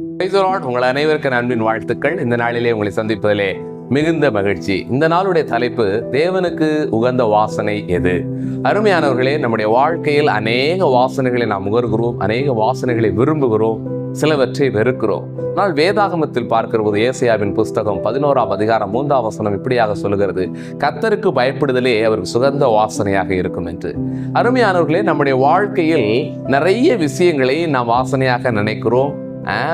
உங்கள் அனைவருக்கும் அன்பின் வாழ்த்துக்கள். இந்த நாளிலே உங்களை சந்திப்பதிலே மிகுந்த மகிழ்ச்சி. இந்த நாளுடைய தலைப்பு தேவனுக்கு உகந்த வாசனை எது? அருமையானவர்களே நம்முடைய வாழ்க்கையில் அநேக வாசனைகளை நாம் முகர்கிறோம் அநேக வாசனைகளை விரும்புகிறோம் சிலவற்றை வெறுக்கிறோம். ஆனால் வேதாகமத்தில் பார்க்கிற போது ஏசியாவின் புஸ்தகம் பதினோராம் அதிகாரம் மூன்றாம் வசனம் இப்படியாக சொல்லுகிறது. கத்தருக்கு பயப்படுதலே அவருக்கு சுகந்த வாசனையாக இருக்கும் என்று. அருமையானவர்களே நம்முடைய வாழ்க்கையில் நிறைய விஷயங்களை நாம் வாசனையாக நினைக்கிறோம்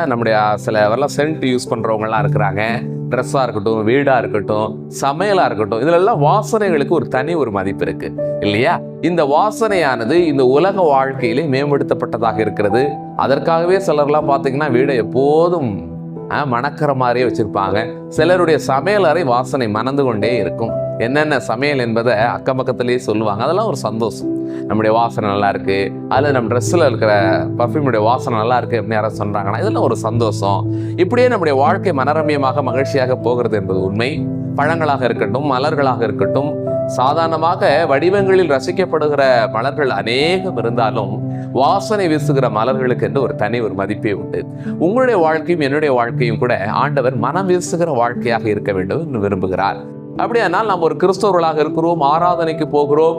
நம்முடைய சில வரலாம் சென்ட் யூஸ் பண்ணுறவங்கலாம் இருக்கிறாங்க. ட்ரெஸ்ஸாக இருக்கட்டும் வீடாக இருக்கட்டும் சமையலாக இருக்கட்டும் இதிலெல்லாம் வாசனைகளுக்கு ஒரு தனி ஒரு மதிப்பு இருக்குது இல்லையா? இந்த வாசனையானது இந்த உலக வாழ்க்கையிலே மேம்படுத்தப்பட்டதாக இருக்கிறது. அதற்காகவே சிலர்லாம் பார்த்தீங்கன்னா வீடை எப்போதும் மணக்கிற மாதிரியே வச்சுருப்பாங்க. சிலருடைய சமையல் அறை வாசனை மணந்து கொண்டே இருக்கும். என்னென்ன சமையல் என்பதை அக்கம் பக்கத்துலேயே சொல்லுவாங்க. அதெல்லாம் ஒரு சந்தோஷம். நம்முடைய வாசனை நல்லா இருக்கு. அதில் நம்ம ட்ரெஸ்ஸில் இருக்கிற பர்ஃப்யூமுடைய வாசனை நல்லா இருக்கு அப்படின்னு யாராவது சொல்கிறாங்கன்னா இதெல்லாம் ஒரு சந்தோஷம். இப்படியே நம்முடைய வாழ்க்கை மனரம்யமாக மகிழ்ச்சியாக போகிறது என்பது உண்மை. பழங்களாக இருக்கட்டும் மலர்களாக இருக்கட்டும் சாதாரணமாக வடிவங்களில் ரசிக்கப்படுகிற மலர்கள் அநேகம் இருந்தாலும் வாசனை வீசுகிற மலர்களுக்கு என்று ஒரு தனி ஒரு மதிப்பே உண்டு. உங்களுடைய வாழ்க்கையும் என்னுடைய வாழ்க்கையும் கூட ஆண்டவர் மனம் வீசுகிற வாழ்க்கையாக இருக்க வேண்டும் என்று விரும்புகிறார். அப்படியானால் நாம் ஒரு கிறிஸ்தவர்களாக இருக்கிறோம் ஆராதனைக்கு போகிறோம்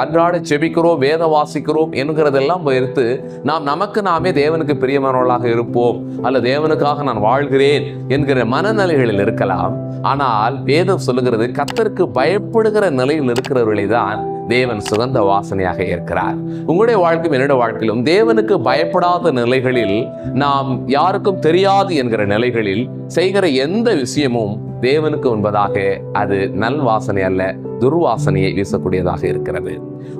அன்றாட செபிக்கிறோம் வேத வாசிக்கிறோம் என்கிறதெல்லாம் வைத்து நாம் நமக்கு நாமே தேவனுக்கு பிரியமானவர்களாக இருப்போம். அல்ல தேவனுக்காக நான் வாழ்கிறேன் என்கிற மனநிலைகளில் இருக்கலாம். ஆனால் வேதம் சொல்லுகிறது கத்தருக்கு பயப்படுகிற நிலையில் இருக்கிறவர்களை தான் தேவன் சுகந்த வாசனையாக இருக்கிறார் உங்களுடைய வாழ்க்கையும் என்னுடைய வாழ்க்கையிலும் தேவனுக்கு பயப்படாத நிலைகளில் நாம் யாருக்கும் தெரியாது என்கிற நிலைகளில் செய்கிற எந்த விஷயமும் தேவனுக்கு உண்பதாக அது நல் வாசனை அல்ல துர்வாசனையை வீசக்கூடியதாக இருக்கிறது.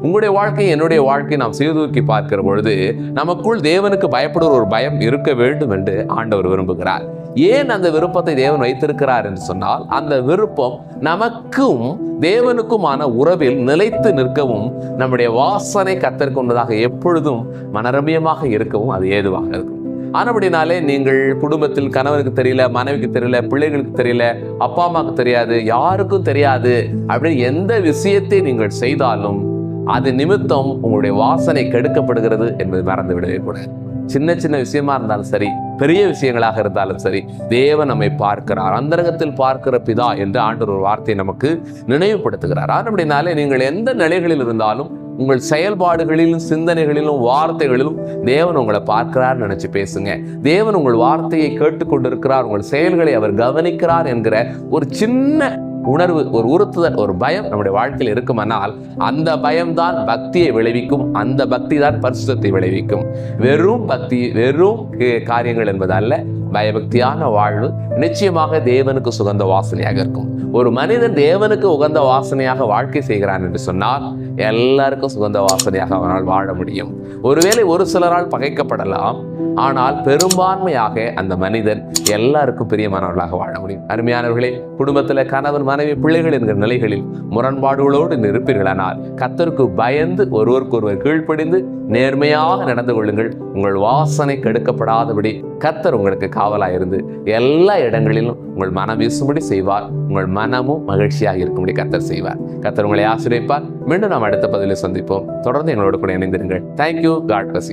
உங்களுடைய வாழ்க்கை என்னுடைய வாழ்க்கை நாம் சீர்தூக்கி பார்க்கிற பொழுது நமக்குள் தேவனுக்கு பயப்படுகிற ஒரு பயம் இருக்க வேண்டும் என்று ஆண்டவர் விரும்புகிறார். ஏன் அந்த விருப்பத்தை தேவன் வைத்திருக்கிறார் என்று சொன்னால் அந்த விருப்பம் நமக்கும் தேவனுக்குமான உறவில் நிலைத்து நிற்கவும் நம்முடைய வாசனை கத்தற்கு உண்பதாக எப்பொழுதும் மனரமியமாக இருக்கவும் அது ஏதுவாக இருக்கும். ஆனபடினாலே நீங்கள் குடும்பத்தில் கணவனுக்கு தெரியல மனைவிக்கு தெரியல பிள்ளைகளுக்கு தெரியல அப்பா அம்மாவுக்கு தெரியாது யாருக்கும் தெரியாது அப்படின்னு எந்த விஷயத்தை நீங்கள் செய்தாலும் அது நிமித்தம் உங்களுடைய வாசனை கெடுக்கப்படுகிறது என்பது மறந்து விடவே கூடாது. சின்ன சின்ன விஷயமா இருந்தாலும் சரி பெரிய விஷயங்களாக இருந்தாலும் சரி தேவன் நம்மை பார்க்கிறார். அந்தரங்கத்தில் பார்க்கிற பிதா என்று ஆண்டு ஒரு வார்த்தையை நமக்கு நினைவுபடுத்துகிறார். ஆனபடினாலே நீங்கள் எந்த நிலைகளில் இருந்தாலும் உங்கள் செயல்பாடுகளிலும் சிந்தனைகளிலும் வார்த்தைகளிலும் தேவன் உங்களை பார்க்கிறார் நினைச்சு பேசுங்க. தேவன் உங்கள் வார்த்தையை கேட்டுக்கொண்டிருக்கிறார் உங்கள் செயல்களை அவர் கவனிக்கிறார் என்கிற ஒரு சின்ன உணர்வு ஒரு உறுத்துதல் ஒரு பயம் நம்முடைய வாழ்க்கையில் இருக்குமானால் அந்த பயம்தான் பக்தியை விளைவிக்கும் அந்த பக்தி தான் பரிசுத்தத்தை விளைவிக்கும். வெறும் பக்தி வெறும் காரியங்கள் என்பது அல்ல பயபக்தியான வாழ்வு நிச்சயமாக தேவனுக்கு சுகந்த வாசனையாக இருக்கும். ஒரு மனிதன் தேவனுக்கு உகந்த வாசனையாக வாழ்க்கை செய்கிறான் என்று சொன்னால் எல்லாருக்கும் சுகந்த வாசனையாக அவனால் வாழ முடியும். ஒருவேளை ஒரு சிலரால் பகைக்கப்படலாம் ஆனால் பெரும்பான்மையாக அந்த மனிதன் எல்லாருக்கும் பிரியமானவர்களாக வாழ முடியும். அருமையானவர்களே குடும்பத்தில் கணவன் மனைவி பிள்ளைகள் என்கிற நிலைகளில் முரண்பாடுகளோடு நிற்பீர்களானால் கத்தருக்கு பயந்து ஒருவருக்கொருவர் கீழ்ப்படிந்து நேர்மையாக நடந்து கொள்ளுங்கள். உங்கள் வாசனை கெடுக்கப்படாதபடி கத்தர் உங்களுக்கு காவலாக இருந்து எல்லா இடங்களிலும் உங்கள் மனம் வீசும்படி செய்வார். உங்கள் மனமும் மகிழ்ச்சியாக இருக்கும்படி கத்தர் செய்வார். கத்தர் உங்களை ஆசிரியப்பார் மீண்டும் நாம் அடுத்த பதிலில் சந்திப்போம். தொடர்ந்து எங்களோடு கூட இணைந்திருங்கள். Thank you God bless